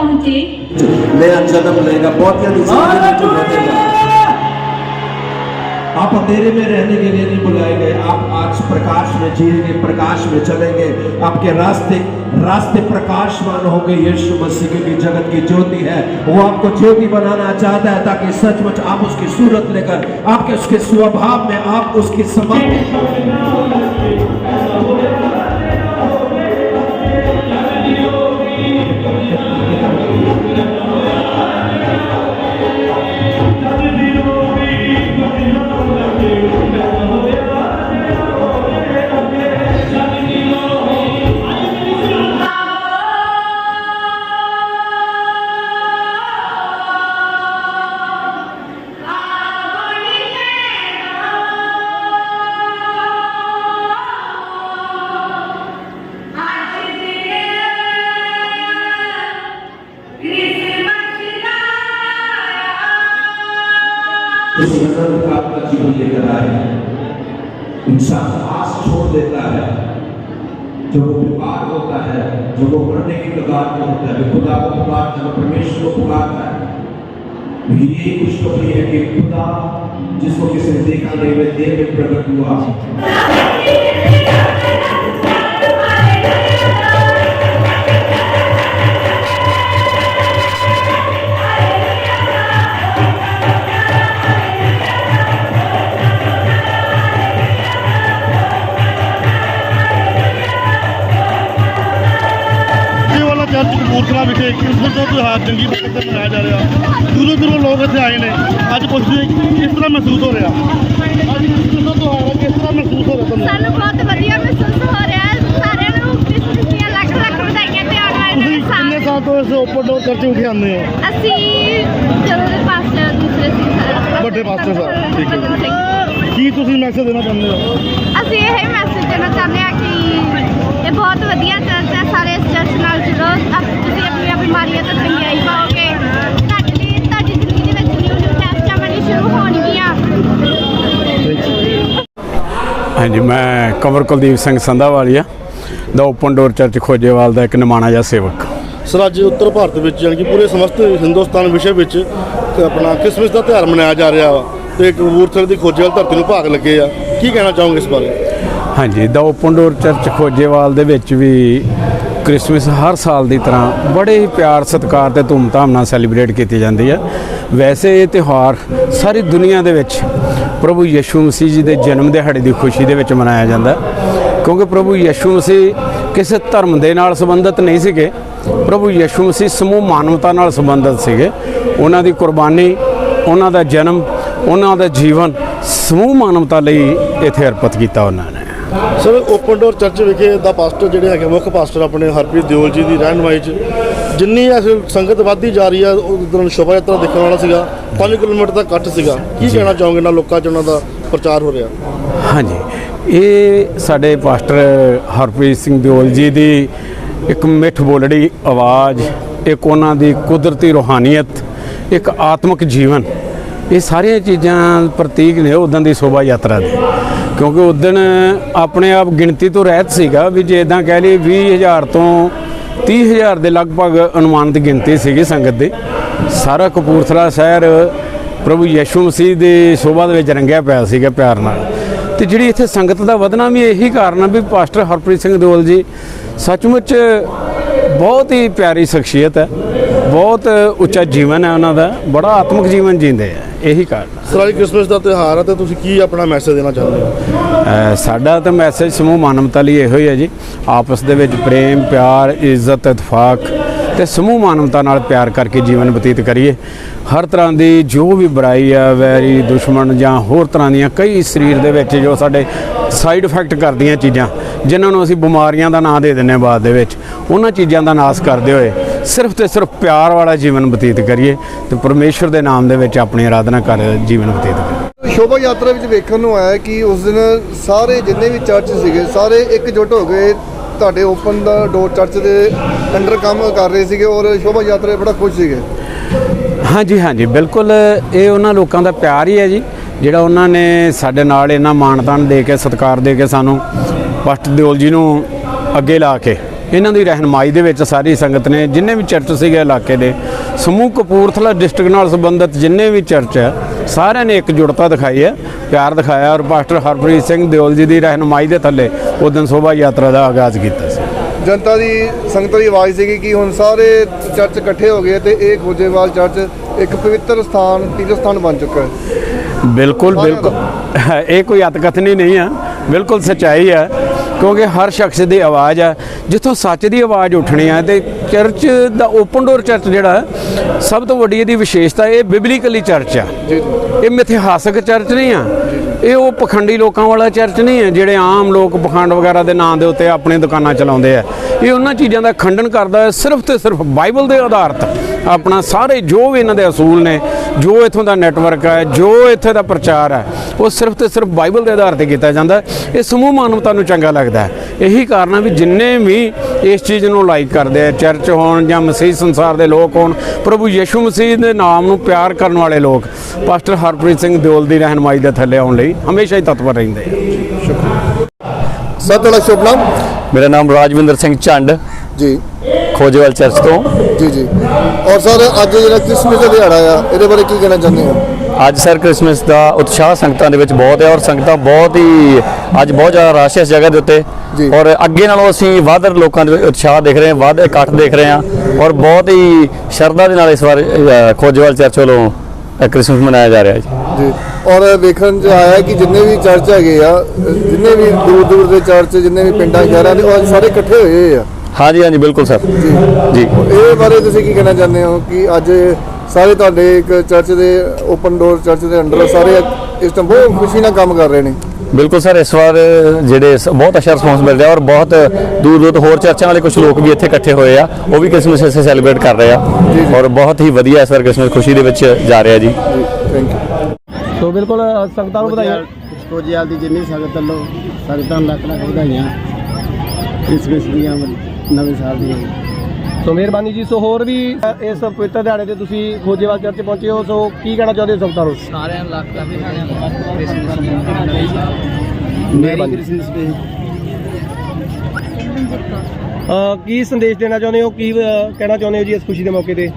पहुँचे नया जन्म लेगा बहुत जल्द बनेगा आप अंधेरे में रहने के लिए नहीं बुलाए गए आप आज प्रकाश में जिएँगे प्रकाश में चलेंगे। आपके रास्ते रास्ते प्रकाशमान होंगे यीशु मसीह की जगत की ज्योति है। वो आपको ज्योति बनाना चाहता है ताकि सचमुच आप उसकी सूरत लेकर आपके उसके स्वभाव में आप उसकी समझ इंसान आस छोड़ देता है। जब वो बीमार होता है जब वो मरने की कगार में होता है खुदा को पुकारता है परमेश्वर को पुकारता है। यही खुशखबरी है कि खुदा जिसको किसी ने देखा नहीं, वह देह में प्रकट हुआ। ਵਿਖੇ ਕ੍ਰਿਸਮਸ ਦਾ ਤਿਉਹਾਰ ਚੰਗੀ ਤਰੀਕੇ ਤੇ ਮਨਾਇਆ ਜਾ ਰਿਹਾ। ਦੂਰੋਂ ਦੂਰੋਂ ਲੋਕ ਇੱਥੇ ਆਏ ਨੇ। ਅੱਜ ਪੁੱਛਦੇ ਕਿਸ ਤਰ੍ਹਾਂ ਮਹਿਸੂਸ ਹੋ ਰਿਹਾ? ਅੱਜ ਕ੍ਰਿਸਮਸ ਦਾ ਤਿਉਹਾਰ ਹੈ? ਕਿਸ ਤਰ੍ਹਾਂ ਮਹਿਸੂਸ ਹੋ ਰਿਹਾ ਤੁਹਾਨੂੰ? ਸਾਨੂੰ ਬਹੁਤ ਵਧੀਆ ਮਹਿਸੂਸ ਹੋ ਰਿਹਾ ਹੈ। ਸਾਰਿਆਂ ਨੂੰ ਕ੍ਰਿਸਮਸ ਦੀਆਂ ਲੱਖ ਲੱਖ ਵਧਾਈਆਂ ਤੇ ਆਉਣ ਵਾਲੇ ਤੁਸੀਂ ਨਵੇਂ ਕਿੰਨੇ ਸਾਲ ਸਾਲ ਤੋਂ ਇਸ ਓਪਨ ਡੋਰ ਚਰਚ ਵਿਖੇ ਆਉਂਦੇ ਹੋ? ਅਸੀਂ ਜਦੋਂ ਦੇ ਪਾਸਟਰ ਦੂਸਰੇ ਸੀ ਸਰ ਵੱਡੇ ਪਾਸਟਰ ਸਾਹਿਬ, ਠੀਕ ਹੈ। ਕੀ ਤੁਸੀਂ ਮੈਸੇਜ ਦੇਣਾ ਚਾਹੁੰਦੇ ਹੋ? ਅਸੀਂ ਇਹ ਮੈਸੇਜ ਦੇਣਾ ਚਾਹੁੰਦੇ ਹਾਂ ਕਿ ਇਹ ਬਹੁਤ ਵਧੀਆ ਚਰਚ ਹੈ। ਸਾਰੇ ਇਸ ਚਰਚ ਨਾਲ ਜੁੜੋ। ਬਿਮਾਰੀਆਂ ਤੋਂ ਚੰਗਿਆਈ ਪਾਓਗੇ ਤੁਹਾਡੇ ਲਈ ਤੁਹਾਡੀ ਜ਼ਿੰਦਗੀ ਦੇ ਵਿੱਚ ਨਿਊ ਨਿਊ ਟੈਸਟਾਮਨੀ ਸ਼ੁਰੂ ਹੋਣਗੀਆਂ? ਹਾਂਜੀ ਮੈਂ ਕੰਵਰ ਕੁਲਦੀਪ ਸਿੰਘ ਸੰਧਾਵਾਲੀਆ ਦਾ ਓਪਨ ਡੋਰ ਚਰਚ ਖੋਜੇਵਾਲ ਦਾ ਇੱਕ ਨਿਮਾਣਾ ਜਿਹਾ ਸੇਵਕ। ਸਰ ਅੱਜ ਉੱਤਰ ਭਾਰਤ ਵਿੱਚ ਯਾਨੀ ਕਿ ਪੂਰੇ ਸਮਸਤ ਹਿੰਦੁਸਤਾਨ ਵਿਸ਼ੇ ਵਿੱਚ ਤੇ ਆਪਣਾ ਕ੍ਰਿਸਮਸ ਦਾ ਤਿਉਹਾਰ ਮਨਾਇਆ ਜਾ ਰਿਹਾ ਵਾ ਤੇ ਕਪੂਰਥਲੇ ਦੀ ਖੋਜੇ ਵਾਲੀ ਧਰਤੀ ਨੂੰ ਭਾਗ ਲੱਗੇ ਆ। ਕੀ ਕਹਿਣਾ ਚਾਹੋਗੇ ਇਸ ਬਾਰੇ? ਹਾਂਜੀ ਦਾ ਓਪਨ ਡੋਰ ਚਰਚ ਖੋਜੇਵਾਲ ਦੇ ਵਿੱਚ ਵੀ ਕ੍ਰਿਸਮਸ ਹਰ ਸਾਲ ਦੀ ਤਰ੍ਹਾਂ ਬੜੇ ਹੀ ਪਿਆਰ, ਸਤਿਕਾਰ ਤੇ ਧੂਮਧਾਮ ਨਾਲ ਸੈਲੀਬ੍ਰੇਟ ਕੀਤੀ ਜਾਂਦੀ ਹੈ। ਵੈਸੇ ਇਹ ਤਿਉਹਾਰ ਸਾਰੀ ਦੁਨੀਆ ਦੇ ਵਿੱਚ ਪ੍ਰਭੂ ਯਿਸੂ ਮਸੀਹ ਜੀ ਦੇ ਜਨਮ ਦਿਹਾੜੇ ਦੀ ਖੁਸ਼ੀ ਦੇ ਵਿੱਚ ਮਨਾਇਆ ਜਾਂਦਾ ਕਿਉਂਕਿ ਪ੍ਰਭੂ ਯਿਸੂ ਮਸੀਹ ਕਿਸੇ ਧਰਮ ਦੇ ਨਾਲ ਸੰਬੰਧਿਤ ਨਹੀਂ ਸੀਗੇ। ਪ੍ਰਭੂ ਯਿਸੂ ਮਸੀਹ ਸਮੂਹ ਮਾਨਵਤਾ ਨਾਲ ਸੰਬੰਧਿਤ ਸੀਗੇ। ਉਹਨਾਂ ਦੀ ਕੁਰਬਾਨੀ, ਉਹਨਾਂ ਦਾ ਜਨਮ, ਉਹਨਾਂ ਦਾ ਜੀਵਨ ਸਮੂਹ ਮਾਨਵਤਾ ਲਈ ਇੱਥੇ ਅਰਪਿਤ ਕੀਤਾ ਉਹਨਾਂ ਨੇ। ਸਰ ਓਪਨ ਡੋਰ ਚਰਚ ਵਿਖੇ ਦਾ ਪਾਸਟਰ ਜਿਹੜੇ ਹੈਗੇ ਮੁੱਖ ਪਾਸਟਰ ਆਪਣੇ ਹਰਪ੍ਰੀਤ ਦਿਓਲ ਜੀ ਦੀ ਰਹਿਨਮਾਈ 'ਚ ਜਿੰਨੀ ਇਸ ਸੰਗਤ ਵੱਧਦੀ ਜਾ ਰਹੀ ਆ ਉਸ ਦਿਨ ਸ਼ੋਭਾ ਯਾਤਰਾ ਦੇਖਣ ਵਾਲਾ ਸੀਗਾ 5 ਕਿਲੋਮੀਟਰ ਦਾ ਕੱਟ ਸੀਗਾ। ਕੀ ਕਹਿਣਾ ਚਾਹੋਗੇ ਇਹਨਾਂ ਲੋਕਾਂ 'ਚ ਉਹਨਾਂ ਦਾ ਪ੍ਰਚਾਰ ਹੋ ਰਿਹਾ? ਹਾਂਜੀ। ਇਹ ਸਾਡੇ ਪਾਸਟਰ ਹਰਪ੍ਰੀਤ ਸਿੰਘ ਦਿਓਲ ਜੀ ਦੀ ਇੱਕ ਮਿੱਠ ਬੋਲੜੀ ਆਵਾਜ਼ ਇੱਕ ਉਹਨਾਂ ਦੀ ਕੁਦਰਤੀ ਰੋਹਾਨੀਅਤ ਇੱਕ ਆਤਮਿਕ ਜੀਵਨ ਇਹ ਸਾਰੀਆਂ ਚੀਜ਼ਾਂ ਪ੍ਰਤੀਕ ਨੇ ਉਦੋਂ ਦੀ ਸ਼ੋਭਾ ਯਾਤਰਾ ਦੇ। ਕਿਉਂਕਿ ਉਦੋਂ ਆਪਣੇ ਆਪ ਗਿਣਤੀ ਤੋਂ ਰਹਿਤ ਸੀਗਾ ਵੀ ਜੇ ਇਦਾਂ ਕਹਿ ਲਈ 20000 ਤੋਂ 30000 ਦੇ ਲਗਭਗ ਅਨੁਮਾਨਿਤ ਗਿਣਤੀ ਸੀਗੀ ਸੰਗਤ ਦੀ। ਸਾਰਾ ਕਪੂਰਥਲਾ ਸ਼ਹਿਰ ਪ੍ਰਭੂ ਯਿਸੂ ਮਸੀਹ ਦੀ ਸ਼ੋਭਾ ਦੇ ਵਿੱਚ ਰੰਗਿਆ ਪਿਆ ਸੀਗਾ ਪਿਆਰ ਨਾਲ। ਤੇ ਜਿਹੜੀ ਇੱਥੇ ਸੰਗਤ ਦਾ ਵਧਣਾ ਵੀ ਇਹੀ ਕਾਰਨ ਆ ਵੀ ਪਾਸਟਰ ਹਰਪ੍ਰੀਤ ਸਿੰਘ ਦਿਓਲ ਜੀ ਸੱਚਮੁੱਚ ਬਹੁਤ ਹੀ ਪਿਆਰੀ ਸ਼ਖਸੀਅਤ ਹੈ। ਬਹੁਤ ਉੱਚਾ ਜੀਵਨ ਹੈ ਉਹਨਾਂ ਦਾ ਬੜਾ ਆਤਮਿਕ ਜੀਵਨ ਜੀਂਦੇ ਆ ਇਹੀ ਕਾਰਨ ਆ। ਸਰ ਅੱਜ ਕ੍ਰਿਸਮਸ ਦਾ ਤਿਉਹਾਰ ਹੈ ਤੇ ਤੁਸੀਂ ਕੀ ਆਪਣਾ ਮੈਸੇਜ ਦੇਣਾ ਚਾਹੁੰਦੇ ਹੋ? ਸਾਡਾ ਤਾਂ ਮੈਸੇਜ ਸਮੂਹ ਮਾਨਵਤਾ ਲਈ ਇਹੋ ਹੀ ਹੈ ਜੀ। ਆਪਸ ਦੇ ਵਿੱਚ ਪ੍ਰੇਮ ਪਿਆਰ ਇੱਜ਼ਤ ਇਤਫਾਕ ਤੇ ਸਮੂਹ ਮਾਨਵਤਾ ਨਾਲ ਪਿਆਰ ਕਰਕੇ ਜੀਵਨ ਬਤੀਤ ਕਰੀਏ। ਹਰ ਤਰ੍ਹਾਂ ਦੀ ਜੋ ਵੀ ਬੁਰਾਈ ਆ ਵੈਰੀ ਦੁਸ਼ਮਣ ਜਾਂ ਹੋਰ ਤਰ੍ਹਾਂ ਦੀਆਂ ਕਈ ਸਰੀਰ ਦੇ ਵਿੱਚ ਜੋ ਸਾਡੇ ਸਾਈਡ ਇਫੈਕਟ ਕਰਦੀਆਂ ਚੀਜ਼ਾਂ ਜਿਨ੍ਹਾਂ ਨੂੰ ਅਸੀਂ ਬਿਮਾਰੀਆਂ ਦਾ ਨਾਂ ਦੇ ਦਿੰਨੇ ਬਾਅਦ ਦੇ ਵਿੱਚ ਉਹਨਾਂ ਚੀਜ਼ਾਂ ਦਾ ਨਾਸ਼ ਕਰਦੇ ਹੋਏ ਸਿਰਫ ਤੇ ਸਿਰਫ ਪਿਆਰ ਵਾਲਾ ਜੀਵਨ ਬਤੀਤ ਕਰੀਏ ਤੇ ਪਰਮੇਸ਼ਰ ਦੇ ਨਾਮ ਦੇ ਵਿੱਚ ਆਪਣੀ ਆਰਾਧਨਾ ਕਰ ਜੀਵਨ ਬਤੀਤ ਕਰੀਏ। ਸ਼ੋਭਾ ਯਾਤਰਾ ਵਿੱਚ ਵੇਖਣ ਨੂੰ ਆਇਆ ਕਿ ਉਸ ਦਿਨ ਸਾਰੇ ਜਿੰਨੇ ਵੀ ਚਰਚ ਸੀਗੇ ਸਾਰੇ ਇਕਜੁੱਟ ਹੋ ਗਏ। ਤੁਹਾਡੇ ਓਪਨ ਦਾ ਡੋਰ ਚਰਚ ਦੇ ਅੰਡਰ ਕੰਮ ਕਰ ਰਹੇ ਸੀਗੇ ਔਰ ਸ਼ੋਭਾ ਯਾਤਰਾ ਬੜਾ ਖੁਸ਼ ਸੀਗੇ। ਹਾਂਜੀ ਹਾਂਜੀ ਬਿਲਕੁਲ ਇਹ ਉਹਨਾਂ ਲੋਕਾਂ ਦਾ ਪਿਆਰ ਹੀ ਹੈ ਜੀ ਜਿਹੜਾ ਉਹਨਾਂ ਨੇ ਸਾਡੇ ਨਾਲ ਇਹਨਾਂ ਮਾਣਤਾਨ ਦੇ ਕੇ ਸਤਿਕਾਰ ਦੇ ਕੇ ਸਾਨੂੰ ਪਸਟ ਦਿਓਲ ਜੀ ਨੂੰ ਅੱਗੇ ਲਾ ਕੇ ਇਹਨਾਂ ਦੀ ਰਹਿਨਮਾਈ ਦੇ ਵਿੱਚ ਸਾਰੀ ਸੰਗਤ ਨੇ ਜਿੰਨੇ ਵੀ ਚਰਚ ਸੀਗੇ ਇਲਾਕੇ ਦੇ ਸਮੂਹ ਕਪੂਰਥਲਾ ਡਿਸਟ੍ਰਿਕਟ ਨਾਲ ਸੰਬੰਧਿਤ ਜਿੰਨੇ ਵੀ ਚਰਚ ਹੈ ਸਾਰਿਆਂ ਨੇ ਇਕਜੁੱਟਤਾ ਦਿਖਾਈ ਹੈ ਪਿਆਰ ਦਿਖਾਇਆ ਔਰ ਪਾਸਟਰ ਹਰਪ੍ਰੀਤ ਸਿੰਘ ਦਿਓਲ ਜੀ ਦੀ ਰਹਿਨਮਾਈ ਦੇ ਥੱਲੇ ਉਸ ਦਿਨ ਸ਼ੋਭਾ ਯਾਤਰਾ ਦਾ ਆਗਾਜ਼ ਕੀਤਾ ਸੀ। ਜਨਤਾ ਦੀ ਸੰਗਤ ਦੀ ਆਵਾਜ਼ ਸੀਗੀ ਕਿ ਹੁਣ ਸਾਰੇ ਚਰਚ ਇਕੱਠੇ ਹੋ ਗਏ ਤੇ ਇਹ ਖੋਜੇਵਾਲ ਚਰਚ ਇੱਕ ਪਵਿੱਤਰ ਸਥਾਨ ਤੀਰਥ ਸਥਾਨ ਬਣ ਚੁੱਕਾ ਹੈ। ਬਿਲਕੁਲ ਬਿਲਕੁਲ। ਇਹ ਕੋਈ ਅਤਕਥਨੀ ਨਹੀਂ ਆ ਬਿਲਕੁਲ ਸੱਚਾਈ ਹੈ ਕਿਉਂਕਿ ਹਰ ਸ਼ਖਸ ਦੀ ਆਵਾਜ਼ ਆ ਜਿੱਥੋਂ ਸੱਚ ਦੀ ਆਵਾਜ਼ ਉੱਠਣੀ ਆ ਤੇ ਚਰਚ ਦਾ ਓਪਨ ਡੋਰ ਚਰਚ ਜਿਹੜਾ ਸਭ ਤੋਂ ਵੱਡੀ ਇਹਦੀ ਵਿਸ਼ੇਸ਼ਤਾ ਇਹ ਬਿਬਲੀਕਲੀ ਚਰਚ ਆ। ਇਹ ਮਿਥਿਹਾਸਕ ਚਰਚ ਨਹੀਂ ਆ। ਇਹ ਉਹ ਪਖੰਡੀ ਲੋਕਾਂ ਵਾਲਾ ਚਰਚ ਨਹੀਂ ਹੈ ਜਿਹੜੇ ਆਮ ਲੋਕ ਪਖੰਡ ਵਗੈਰਾ ਦੇ ਨਾਂ ਦੇ ਉੱਤੇ ਆਪਣੀ ਦੁਕਾਨਾਂ ਚਲਾਉਂਦੇ ਆ। ਇਹ ਉਹਨਾਂ ਚੀਜ਼ਾਂ ਦਾ ਖੰਡਨ ਕਰਦਾ ਹੈ ਸਿਰਫ ਤੇ ਸਿਰਫ ਬਾਈਬਲ ਦੇ ਆਧਾਰਿਤ ਆਪਣਾ ਸਾਰੇ ਜੋ ਵੀ ਇਹਨਾਂ ਦੇ ਅਸੂਲ ਨੇ ਜੋ ਇਥੋਂ ਦਾ ਨੈਟਵਰਕ ਹੈ ਜੋ ਇੱਥੇ ਦਾ ਪ੍ਰਚਾਰ ਹੈ ਉਹ ਸਿਰਫ ਤੇ ਸਿਰਫ ਬਾਈਬਲ ਦੇ ਆਧਾਰ ਤੇ ਕੀਤਾ ਜਾਂਦਾ। ਇਹ ਸਮੂਹ ਮਾਨਵਤਾ ਨੂੰ ਚੰਗਾ ਲੱਗਦਾ ਹੈ। ਇਹੀ ਕਾਰਨ ਹੈ ਵੀ ਜਿੰਨੇ ਵੀ ਇਸ ਚੀਜ਼ ਨੂੰ ਲਾਈਕ ਕਰਦੇ ਆ ਚਰਚ ਹੋਣ ਜਾਂ ਮਸੀਹ ਸੰਸਾਰ ਦੇ ਲੋਕ ਹੋਣ ਪ੍ਰਭੂ ਯਿਸੂ ਮਸੀਹ ਦੇ ਨਾਮ ਨੂੰ ਪਿਆਰ ਕਰਨ ਵਾਲੇ ਲੋਕ ਪਾਸਟਰ ਹਰਪ੍ਰੀਤ ਸਿੰਘ ਦਿਓਲ ਦੀ ਰਹਿਨਮਾਈ ਦੇ ਥੱਲੇ ਆਉਣ ਲਈ ਹਮੇਸ਼ਾ ਹੀ ਤਤਪਰ ਰਹਿੰਦੇ ਆ। ਸਰ ਤੁਹਾਡਾ ਸ਼ੁਭ ਨਾਮ? ਮੇਰਾ ਨਾਮ ਰਾਜਵਿੰਦਰ ਸਿੰਘ ਝੰਡ ਜੀ। ਖੋਜੇਵਾਲ ਚਰਚ ਤੋਂ। ਜੀ ਜੀ। ਔਰ ਸਰ ਅੱਜ ਜਿਹੜਾ ਕ੍ਰਿਸਮਸ ਦਾ ਦਿਹਾੜਾ ਆ ਇਹਦੇ ਬਾਰੇ ਕੀ ਕਹਿਣਾ ਚਾਹੁੰਦੇ ਹੋ? ਅੱਜ ਸਰ ਕ੍ਰਿਸਮਸ ਦਾ ਉਤਸ਼ਾਹ ਸੰਗਤਾਂ ਦੇ ਵਿੱਚ ਬਹੁਤ ਹੈ ਔਰ ਸੰਗਤਾਂ ਬਹੁਤ ਹੀ ਅੱਜ ਬਹੁਤ ਜ਼ਿਆਦਾ ਰਸ਼ ਇਸ ਜਗ੍ਹਾ ਦੇ ਉੱਤੇ। ਔਰ ਅੱਗੇ ਨਾਲੋਂ ਅਸੀਂ ਵੱਧ ਲੋਕਾਂ ਦੇ ਉਤਸ਼ਾਹ ਦੇਖ ਰਹੇ ਹਾਂ ਵੱਧ ਇਕੱਠ ਦੇਖ ਰਹੇ ਹਾਂ ਔਰ ਬਹੁਤ ਹੀ ਸ਼ਰਧਾ ਦੇ ਨਾਲ ਇਸ ਵਾਰ ਖੋਜੇਵਾਲ ਚਰਚ ਵੱਲੋਂ ਕ੍ਰਿਸਮਸ ਮਨਾਇਆ ਜਾ ਰਿਹਾ ਜੀ। ਜੀ। ਔਰ ਵੇਖਣ ਚ ਆਇਆ ਕਿ ਜਿੰਨੇ ਵੀ ਚਰਚ ਹੈਗੇ ਆ ਜਿੰਨੇ ਵੀ ਦੂਰ ਦੂਰ ਦੇ ਚਰਚ ਜਿੰਨੇ ਵੀ ਪਿੰਡਾਂ ਸ਼ਹਿਰਾਂ ਦੇ ਉਹ ਸਾਰੇ ਇਕੱਠੇ ਹੋਏ ਹੋਏ ਆ। ਹਾਂਜੀ ਹਾਂਜੀ ਬਿਲਕੁਲ ਸਰ। ਜੀ। ਇਹ ਬਾਰੇ ਤੁਸੀਂ ਕੀ ਕਹਿਣਾ ਚਾਹੁੰਦੇ ਹੋ ਕਿ ਅੱਜ ਸਾਰੇ ਤੁਹਾਡੇ ਇੱਕ ਚਰਚ ਦੇ ਓਪਨ ਡੋਰ ਚਰਚ ਦੇ ਅੰਡਰ ਸਾਰੇ ਇਸ ਟਾਈਮ ਬਹੁਤ ਖੁਸ਼ੀ ਨਾਲ ਕੰਮ ਕਰ ਰਹੇ ਨੇ। ਬਿਲਕੁਲ ਸਰ ਇਸ ਵਾਰ ਜਿਹੜੇ ਬਹੁਤ ਅੱਛਾ ਰਿਸਪੌਂਸ ਮਿਲ ਰਿਹਾ ਔਰ ਬਹੁਤ ਦੂਰ ਦੂਰ ਤੋਂ ਹੋਰ ਚਰਚਾਂ ਵਾਲੇ ਕੁਝ ਲੋਕ ਵੀ ਇੱਥੇ ਇਕੱਠੇ ਹੋਏ ਆ ਉਹ ਵੀ ਕ੍ਰਿਸਮਸ ਇਸੇ ਸੈਲੀਬ੍ਰੇਟ ਕਰ ਰਹੇ ਆ ਔਰ ਬਹੁਤ ਹੀ ਵਧੀਆ ਇਸ ਵਾਰ ਕ੍ਰਿਸਮਸ ਖੁਸ਼ੀ ਦੇ ਵਿੱਚ ਜਾ ਰਿਹਾ ਜੀ। ਜੀ ਥੈਂਕ ਯੂ ਸੋ ਬਿਲਕੁਲ ਸੰਗਤਾਂ ਨੂੰ ਵਧਾਈਆਂ। ਕੋਜਿਆਲ ਦੀ ਜਿੰਨੀ ਸੰਗਤ ਵੱਲੋਂ ਸੰਗਤਾਂ ਲੱਖ ਲੱਖ ਵਧਾਈਆਂ। ਕ੍ਰਿਸਮਸ ਦੀਆਂ ਨਵੇਂ ਸਾਲ ਦੀਆਂ। ਸੋ ਮਿਹਰਬਾਨੀ ਜੀ ਸੋ ਹੋਰ ਵੀ ਇਸ ਪਵਿੱਤਰ ਦਿਹਾੜੇ ਤੇ ਤੁਸੀਂ ਖੋਜੇਵਾਲ ਚਰਚ ਪਹੁੰਚੇ ਹੋ ਸੋ ਕੀ ਕਹਿਣਾ ਚਾਹੁੰਦੇ ਹੋ ਸੰਗਤਾਂ ਨੂੰ? ਸਾਰਿਆਂ ਨੂੰ ਲੱਖ ਕ੍ਰਿਸਮਸ ਡੇ ਅ, ਕੀ ਸੰਦੇਸ਼ ਦੇਣਾ ਚਾਹੁੰਦੇ ਹੋ? ਕੀ ਅ, ਕਹਿਣਾ ਚਾਹੁੰਦੇ ਹੋ ਜੀ ਇਸ ਖੁਸ਼ੀ ਦੇ ਮੌਕੇ ਤੇ?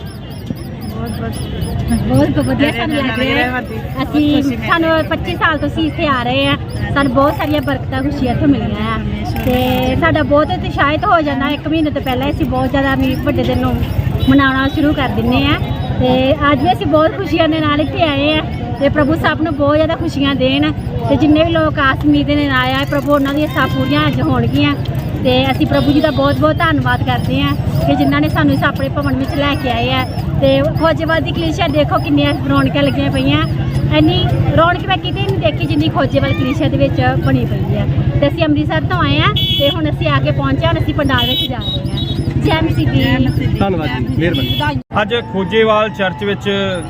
ਬਹੁਤ ਵਧੀਆ ਸਾਨੂੰ ਲੱਗ ਰਿਹਾ। ਹੈ। ਅਸੀਂ ਸਾਨੂੰ 25 ਸਾਲ ਤੋਂ ਅਸੀਂ ਇੱਥੇ ਆ ਰਹੇ ਆ ਸਾਨੂੰ ਬਹੁਤ ਸਾਰੀਆਂ ਬਰਕਤਾਂ ਖੁਸ਼ੀਆਂ ਇੱਥੇ ਮਿਲੀਆਂ ਆ। ਤੇ ਸਾਡਾ ਬਹੁਤ ਉਤਸ਼ਾਹਿਤ ਹੋ ਜਾਂਦਾ। ਇੱਕ ਮਹੀਨੇ ਤੋਂ ਪਹਿਲਾਂ ਅਸੀਂ ਬਹੁਤ ਜ਼ਿਆਦਾ ਵੀ ਵੱਡੇ ਦਿਨ ਨੂੰ ਮਨਾਉਣਾ ਸ਼ੁਰੂ ਕਰ ਦਿੰਨੇ ਆ। ਤੇ ਅੱਜ ਵੀ ਅਸੀਂ ਬਹੁਤ ਖੁਸ਼ੀਆਂ ਦੇ ਨਾਲ ਇੱਥੇ ਆਏ ਆ। ਤੇ ਪ੍ਰਭੂ ਸਾਹਿਬ ਨੂੰ ਬਹੁਤ ਜ਼ਿਆਦਾ ਖੁਸ਼ੀਆਂ ਦੇਣ। ਤੇ ਜਿੰਨੇ ਵੀ ਲੋਕ ਆਸਮੀ ਦੇ ਨਾਲ ਆਇਆ ਪ੍ਰਭੂ ਉਹਨਾਂ ਦੀਆਂ ਸਭ ਪੂਰੀਆਂ ਅੱਜ ਹੋਣਗੀਆਂ। ਤੇ ਅਸੀਂ ਪ੍ਰਭੂ ਜੀ ਦਾ ਬਹੁਤ ਬਹੁਤ ਧੰਨਵਾਦ ਕਰਦੇ ਹਾਂ ਕਿ ਜਿਨ੍ਹਾਂ ਨੇ ਸਾਨੂੰ ਇਸ ਆਪਣੇ ਭਵਨ ਵਿੱਚ ਲੈ ਕੇ ਆਏ ਆ। ਤੇ ਖੋਜੇਵਾਲ ਦੀ ਕਲੀਸ਼ਾ ਦੇਖੋ ਕਿੰਨੀਆਂ ਰੌਣਕਾਂ ਲੱਗੀਆਂ ਪਈਆਂ। ਇੰਨੀ ਰੌਣਕ ਮੈਂ ਕਿਤੇ ਨਹੀਂ ਦੇਖੀ ਜਿੰਨੀ ਖੋਜੇਵਾਲ ਕਲੀਸ਼ਾ ਦੇ ਵਿੱਚ ਬਣੀ ਪਈ ਹੈ। ਤੇ ਅਸੀਂ ਅੰਮ੍ਰਿਤਸਰ ਤੋਂ ਆਏ ਆ ਤੇ ਹੁਣ ਅਸੀਂ ਆ ਕੇ ਪਹੁੰਚੇ ਹਾਂ ਅਸੀਂ ਪੰਡਾਲ ਵਿੱਚ ਜਾ ਰਹੇ ਹਾਂ। ਜੈ ਮਸੀਹ ਦੀ। ਧੰਨਵਾਦ ਜੀ ਮਿਹਰਬਾਨੀ। ਅੱਜ ਖੋਜੇਵਾਲ ਚਰਚ ਵਿੱਚ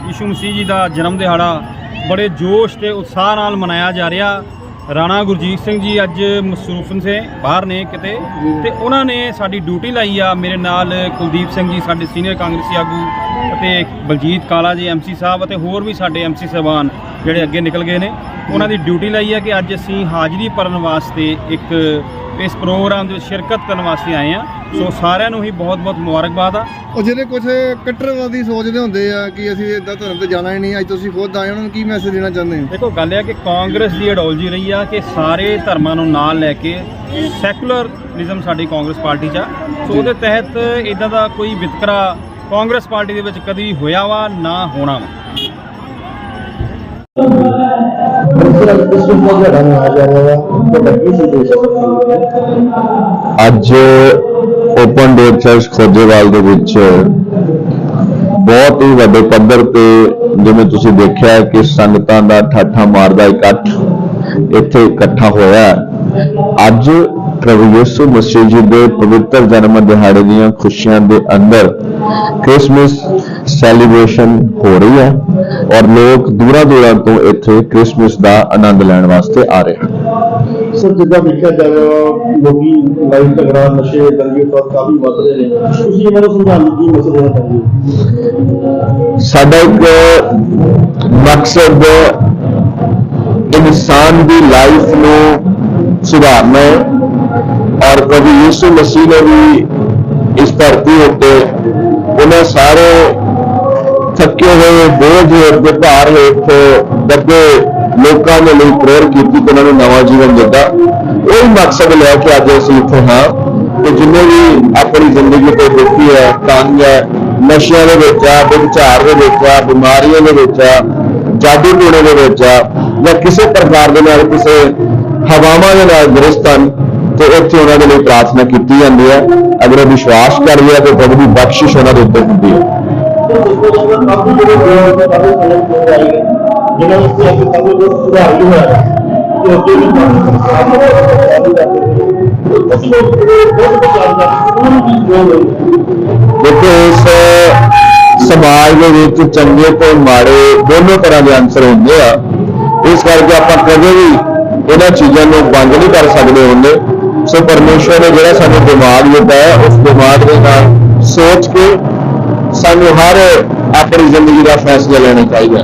ਯਿਸੂ ਮਸੀਹ ਜੀ ਦਾ ਜਨਮ ਦਿਹਾੜਾ ਬੜੇ ਜੋਸ਼ ਤੇ ਉਤਸ਼ਾਹ ਨਾਲ ਮਨਾਇਆ ਜਾ ਰਿਹਾ। ਰਾਣਾ ਗੁਰਜੀਤ ਸਿੰਘ ਜੀ ਅੱਜ ਮਸਰੂਫਨ ਸੇ ਬਾਹਰ ਨੇ ਕਿਤੇ, ਤੇ ਉਹਨਾਂ ਨੇ ਸਾਡੀ ਡਿਊਟੀ ਲਾਈ ਆ। ਮੇਰੇ ਨਾਲ ਕੁਲਦੀਪ ਸਿੰਘ ਜੀ, ਸਾਡੇ ਸੀਨੀਅਰ ਕਾਂਗਰਸੀ ਆਗੂ ਅਤੇ ਬਲਜੀਤ ਕਾਲਾ ਜੀ ਐਮਸੀ ਸਾਹਿਬ ਅਤੇ ਹੋਰ ਵੀ ਸਾਡੇ ਐਮਸੀ ਸਾਹਿਬਾਨ ਜਿਹੜੇ ਅੱਗੇ ਨਿਕਲ ਗਏ ਨੇ। ਉਹਨਾਂ ਦੀ ਡਿਊਟੀ ਲਾਈ ਆ ਕਿ ਅੱਜ ਅਸੀਂ ਹਾਜ਼ਰੀ ਭਰਨ ਵਾਸਤੇ ਇੱਕ ਇਸ ਪ੍ਰੋਗਰਾਮ ਦੇ ਵਿੱਚ ਸ਼ਿਰਕਤ ਕਰਨ ਵਾਸਤੇ ਆਏ ਆ ਸੋ ਸਾਰਿਆਂ ਨੂੰ ਹੀ ਬਹੁਤ-ਬਹੁਤ ਮੁਬਾਰਕਬਾਦ ਆ। ਉਹ ਜਿਹੜੇ ਕੁਝ ਕੱਟੜਵਾਦੀ ਸੋਚਦੇ ਹੁੰਦੇ ਆ ਕਿ ਅਸੀਂ ਇਦਾਂ ਧਰਮ ਤੇ ਜਾਣਾ ਹੀ ਨਹੀਂ ਅੱਜ ਤੁਸੀਂ ਖੁਦ ਆਏ ਉਹਨਾਂ ਨੂੰ ਕੀ ਮੈਸੇਜ ਦੇਣਾ ਚਾਹੁੰਦੇ ਹੋ? ਦੇਖੋ ਗੱਲ ਇਹ ਕਿ ਕਾਂਗਰਸ ਦੀ ਆਈਡੀਓਲੋਜੀ ਰਹੀ ਆ ਕਿ ਸਾਰੇ ਧਰਮਾਂ ਨੂੰ ਨਾਲ ਲੈ ਕੇ ਸੈਕੂਲਰਿਜ਼ਮ ਸਾਡੀ ਕਾਂਗਰਸ ਪਾਰਟੀ 'ਚ ਆ। ਸੋ ਉਹਦੇ ਤਹਿਤ ਇਦਾਂ ਦਾ ਕੋਈ ਵਿਤਕਰਾ ਕਾਂਗਰਸ ਪਾਰਟੀ ਦੇ ਵਿੱਚ ਕਦੀ ਹੋਇਆ ਵਾ ਨਾ ਹੋਣਾ ਵਾ। ਅੱਜ ਓਪਨ ਡੋਰ ਚਰਚ ਖੋਜੇਵਾਲ ਦੇ ਵਿੱਚ ਬਹੁਤ ਹੀ ਵੱਡੇ ਪੱਧਰ ਤੇ ਜਿਵੇਂ ਤੁਸੀਂ ਦੇਖਿਆ ਕਿ ਸੰਗਤਾਂ ਦਾ ਠਾਠਾ ਮਾਰਦਾ ਇਕੱਠ ਇੱਥੇ ਇਕੱਠਾ ਹੋਇਆ ਹੈ। ਅੱਜ ਪ੍ਰਭੂ ਯਿਸੂ ਮਸੀਹ ਜੀ ਦੇ ਪਵਿੱਤਰ ਜਨਮ ਦਿਹਾੜੇ ਦੀਆਂ ਖੁਸ਼ੀਆਂ ਦੇ ਅੰਦਰ ਕ੍ਰਿਸਮਸ ਸੈਲੀਬ੍ਰੇਸ਼ਨ ਹੋ ਰਹੀ ਹੈ ਔਰ ਲੋਕ ਦੂਰਾਂ ਦੂਰਾਂ ਤੋਂ ਇੱਥੇ ਕ੍ਰਿਸਮਸ ਦਾ ਆਨੰਦ ਲੈਣ ਵਾਸਤੇ ਆ ਰਹੇ ਹਨ। ਸਰ ਜਿੱਦਾਂ ਵੇਖਿਆ ਜਾ ਰਿਹਾ ਲੋਕੀ ਲਾਈਵ ਝਗੜਾ ਨਸ਼ੇ ਦੰਗੇ ਫਸਾਦ ਕਾਫੀ ਵੱਧ ਰਹੇ ਨੇ। ਤੁਸੀਂ ਇਹਨਾਂ ਨੂੰ ਸਮਝਾਉਣ ਦੀ ਮਸਲੇ ਹੋ ਸਾਡਾ ਇੱਕ ਮਕਸਦ ਇਨਸਾਨ ਦੀ ਲਾਈਫ ਨੂੰ ਸੁਧਾਰਨਾ ਹੈ ਔਰ ਪ੍ਰਭੂ ਯਿਸੂ ਮਸੀਹ ਨੇ ਵੀ ਇਸ ਧਰਤੀ ਉੱਤੇ ਉਹਨਾਂ ਸਾਰੇ ਥੱਕੇ ਹੋਏ ਬੋਝ ਹੇਠ ਭਾਰ ਹੇਠ ਦੱਬੇ ਲੋਕਾਂ ਦੇ ਲਈ ਪ੍ਰੇਰ ਕੀਤੀ ਤੇ ਉਹਨਾਂ ਨੂੰ ਨਵਾਂ ਜੀਵਨ ਦਿੱਤਾ। ਉਹ ਮਕਸਦ ਲੈ ਕੇ ਅੱਜ ਅਸੀਂ ਇੱਥੇ ਹਾਂ ਕਿ ਜਿੰਨੇ ਵੀ ਆਪਣੀ ਜ਼ਿੰਦਗੀ ਤੇ ਦੁਖੀ ਹੈ, ਤੰਗ ਹੈ, ਨਸ਼ਿਆਂ ਦੇ ਵਿੱਚ ਆ ਵਿਚਾਰ ਦੇ ਵਿੱਚ ਆ, ਬਿਮਾਰੀਆਂ ਦੇ ਵਿੱਚ ਆ ਜਾਦੂ ਟੂਣੇ ਦੇ ਵਿੱਚ ਆ, ਜਾਂ ਕਿਸੇ ਪ੍ਰਕਾਰ ਦੇ ਨਾਲ ਕਿਸੇ ਹਵਾਵਾਂ ਦੇ ਨਾਲ ਗ੍ਰਸਤ ਹਨ, ਤੇ ਇੱਥੇ ਉਹਨਾਂ ਦੇ ਲਈ ਪ੍ਰਾਰਥਨਾ ਕੀਤੀ ਜਾਂਦੀ ਹੈ। ਅਗਰ ਉਹ ਵਿਸ਼ਵਾਸ ਕਰਦੇ ਆ ਤੇ ਪ੍ਰਭੂ ਦੀ ਬਖਸ਼ਿਸ਼ ਉਹਨਾਂ ਦੇ ਉੱਤੇ ਹੁੰਦੀ ਹੈ। ਕਾਫੀ ਜਿਹੜੇ ਲੋਕ ਨੇ ਕਾਫੀ ਸਮਝ ਤੋਂ ਆਏ ਨੇ ਜਿਹਨਾਂ ਵਿੱਚ ਅੱਜ ਕਾਫੀ ਲੋਕ ਸੁਧਾਰ ਵੀ ਹੋਇਆ ਹੈ ਤੇ ਦੇਖੋ, ਇਸ ਸਮਾਜ ਦੇ ਵਿੱਚ ਚੰਗੇ ਤੇ ਮਾੜੇ ਦੋਨੋਂ ਤਰ੍ਹਾਂ ਦੇ ਅੰਸਰ ਹੁੰਦੇ ਆ। ਇਸ ਕਰਕੇ ਆਪਾਂ ਕਦੇ ਵੀ ਇਹਨਾਂ ਚੀਜ਼ਾਂ ਨੂੰ ਬੰਦ ਨਹੀਂ ਕਰ ਸਕਦੇ ਹੁੰਦੇ। ਸੋ ਪਰਮੇਸ਼ਵਰ ਨੇ ਜਿਹੜਾ ਸਾਨੂੰ ਦਿਮਾਗ ਦਿੱਤਾ ਹੈ, ਉਸ ਦਿਮਾਗ ਦੇ ਨਾਲ ਸੋਚ ਕੇ ਸਾਨੂੰ ਹਰ ਆਪਣੀ ਜ਼ਿੰਦਗੀ ਦਾ ਫੈਸਲਾ ਲੈਣਾ ਚਾਹੀਦਾ।